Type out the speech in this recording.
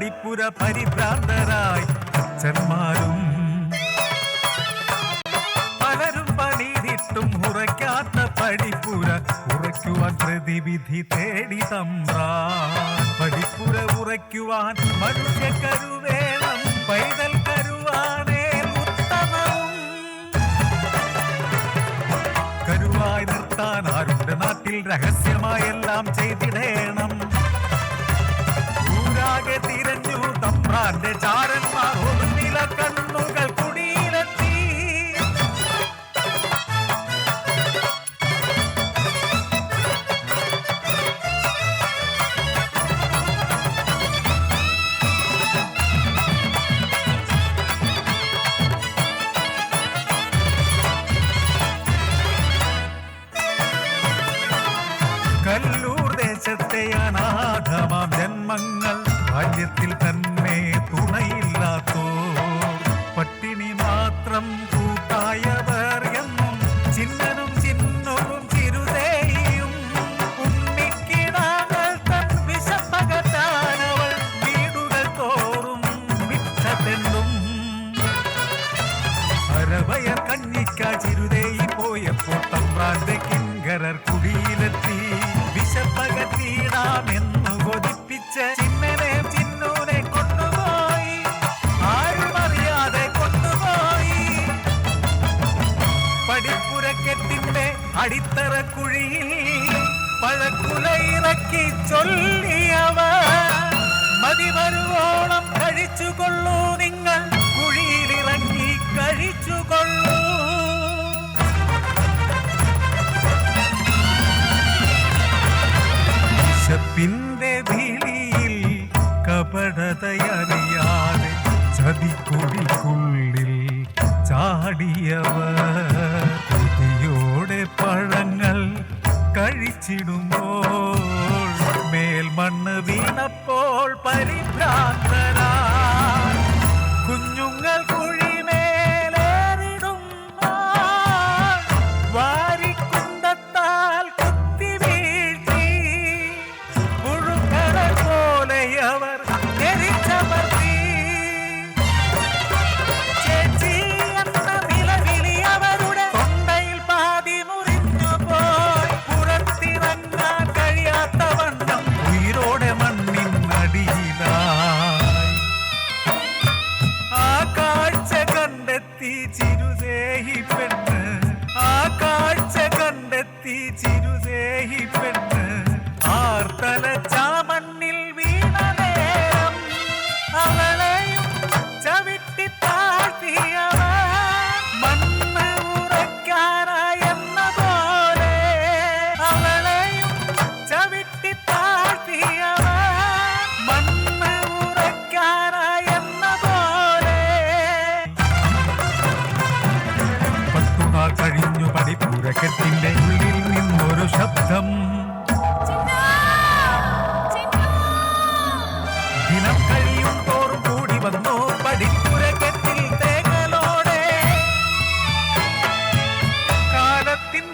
പടിപ്പുര പരിഭ്രാന്തരായി അച്ഛന്മാരും പലരും പണിതിട്ടും ഉറയ്ക്കാത്ത പടിപ്പുര ഉറയ്ക്കുവാൻ പ്രതിവിധി തേടി തമ്പ്രാ. പടിപ്പുര ഉറയ്ക്കുവാൻ മനുഷ്യ കരുവേണം പൈതൽ കരുവാണേ ഉത്തമവും. കരുവായി നിർത്താൻ ആരുടെ നാട്ടിൽ രഹസ്യമായെല്ലാം ചെയ്തിടേണം. ഊരാകെ തിരഞ്ഞു. തമ്പ്രാന്റെ ചാരന്മാർ ഒന്നില കണ്ണുകൾ കുടിയിലെത്തി. കല്ലൂർ ദേശത്തെ അനാഥമാം ജന്മങ്ങൾ. രാജ്യത്തിൽ തന്നെ തുണയില്ലാത്തോ? പട്ടിണി മാത്രം കൂട്ടായവർ എന്നും ചിന്നനും ചിഹ്നവും ചിരുതേയും ഉണ്ണിക്കിടാങ്ങൾ തൻ വിശപ്പകത്താനവൾ വീടുകൾ തോറും വിറ്റതെന്നും അരവയർ കഞ്ഞിക്ക ചിരുതേയി പോയപ്പോൾ തമ്പ്രാന്റെ കിങ്കരർ കുടിയിലെത്തി. വിശപ്പകത്തിയിടാമെന്നു പടിപ്പുരക്കെട്ടിന്റെ അടിത്തറ കുഴിയിൽ പഴക്കുല ഇറക്കി ചൊല്ലിയവ. മതി വരുവോളം കഴിച്ചുകൊള്ളൂ നിങ്ങൾ കുഴിയിലിറങ്ങി കഴിച്ചുകൊള്ളൂ. വിശപ്പിന്റെ ഭീതിയിൽ കപടതയറിയാതെ ചതിക്കൊടിക്കുള്ളിൽ ചാടിയവർ കൊതിയോടെ പഴങ്ങൾ കഴിച്ചിടുമ്പോൾ മേൽമണ്ണ് വീണപ്പോൾ പരിഭ്രാന്തരാ ചിരുദേഹി പെണ്ണ് ആ കാഴ്ച കണ്ടെത്തി ചിരുദേഹി പെണ്ണ് ഉലകത്തിന്റെ ഉള്ളിൽ നിന്നൊരു ശബ്ദം. ദിനം തേങ്ങലോടെ. കാലത്തിൻ